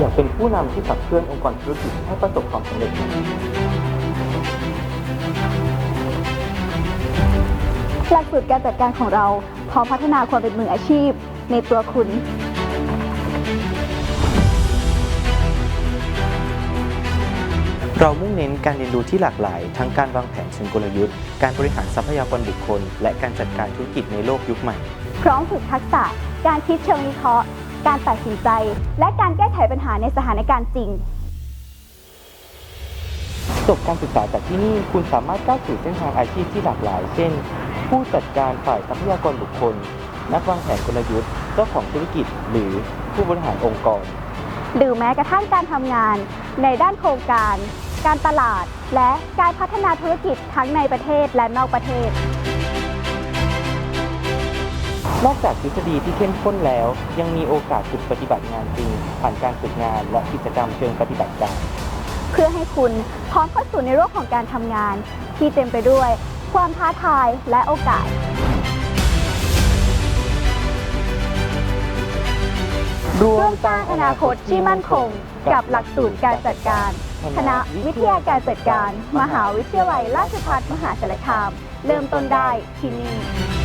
อยากเป็นผู้นำที่ขับเคลื่อนองค์กรธุรกิจให้ประสบความสำเร็จ หลักสูตรการจัดการของเราพร้อมพัฒนาความเป็นมืออาชีพในตัวคุณ เรามุ่งเน้นการเรียนรู้ที่หลากหลาย ทั้งการวางแผนเชิงกลยุทธ์ การบริหารทรัพยากรบุคคล และการจัดการธุรกิจในโลกยุคใหม่ พร้อมฝึกทักษะการคิดเชิงวิเคราะห์ การตัดสินใจ และการแก้ไขปัญหาในสถานการณ์จริง จบการศึกษาจากที่นี่คุณสามารถก้าวสู่เส้นทางอาชีพที่หลากหลาย เช่น ผู้จัดการฝ่ายทรัพยากรบุคคล นักวางแผนกลยุทธ์ เจ้าของธุรกิจ หรือผู้บริหารองค์กร หรือแม้กระทั่งการทำงาน ในด้านโครงการ การตลาด และการพัฒนาธุรกิจทั้งในประเทศและนอกประเทศ นอกจากทฤษฎีที่เข้มข้นแล้ว ยังมีโอกาสฝึกปฏิบัติงานจริง ผ่านการฝึกงานและกิจกรรมเชิงปฏิบัติการ เพื่อให้คุณพร้อมเข้าสู่ในโลกของการทำงาน ที่เต็มไปด้วย ความท้าทายและโอกาสร่วมสร้างอนาคตที่มั่นคง กับหลักสูตรการจัดการ คณะวิทยาการจัดการ มหาวิทยาลัยราชภัฏมหาสารคาม เริ่มต้นได้ที่นี่